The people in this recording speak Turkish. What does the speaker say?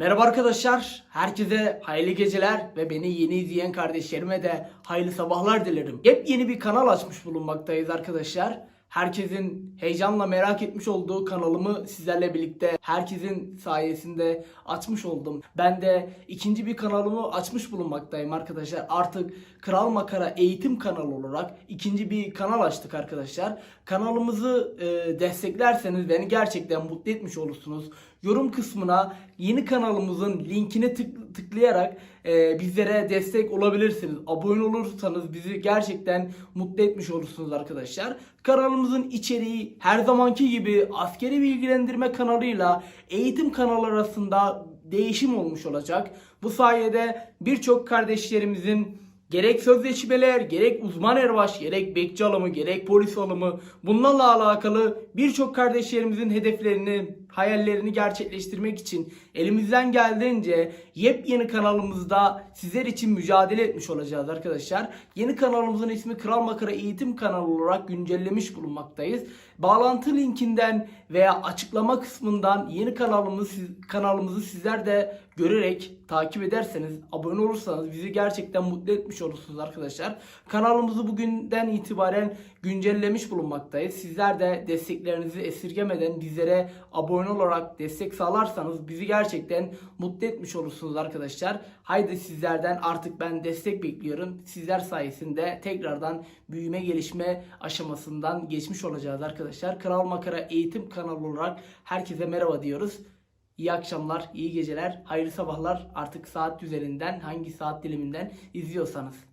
Merhaba arkadaşlar, herkese hayırlı geceler ve beni yeni izleyen kardeşlerime de hayırlı sabahlar dilerim. Yepyeni bir kanal açmış bulunmaktayız arkadaşlar. Herkesin heyecanla merak etmiş olduğu kanalımı sizlerle birlikte herkesin sayesinde açmış oldum. Ben de ikinci bir kanalımı açmış bulunmaktayım arkadaşlar. Artık Kral Makara eğitim kanalı olarak ikinci bir kanal açtık arkadaşlar. Kanalımızı e, desteklerseniz beni gerçekten mutlu etmiş olursunuz. Yorum kısmına yeni kanalımızın linkini tık- tıklayarak e, bizlere destek olabilirsiniz. Abone olursanız bizi gerçekten mutlu etmiş olursunuz arkadaşlar. Kanalımızın içeriği her zamanki gibi askeri bilgilendirme kanalıyla eğitim kanalı arasında değişim olmuş olacak. Bu sayede birçok kardeşlerimizin Gerek sözleşmeler, gerek uzman erbaş, gerek bekçi alımı, gerek polis alımı bunlarla alakalı birçok kardeşlerimizin hedeflerini, hayallerini gerçekleştirmek için elimizden geldiğince yepyeni kanalımızda sizler için mücadele etmiş olacağız arkadaşlar. Yeni kanalımızın ismi Kral Makara Eğitim kanalı olarak güncellemiş bulunmaktayız. Bağlantı linkinden veya açıklama kısmından yeni kanalımız kanalımızı sizler de görerek takip ederseniz, abone olursanız bizi gerçekten mutlu olursunuz arkadaşlar. Kanalımızı bugünden itibaren güncellemiş bulunmaktayız. Sizler de desteklerinizi esirgemeden bizlere abone olarak destek sağlarsanız bizi gerçekten mutlu etmiş olursunuz arkadaşlar. Haydi sizlerden artık ben destek bekliyorum. Sizler sayesinde tekrardan büyüme gelişme aşamasından geçmiş olacağız arkadaşlar. Kral Makara eğitim kanalı olarak herkese merhaba diyoruz. İyi akşamlar, iyi geceler, hayırlı sabahlar. Artık saat üzerinden hangi saat diliminden izliyorsanız.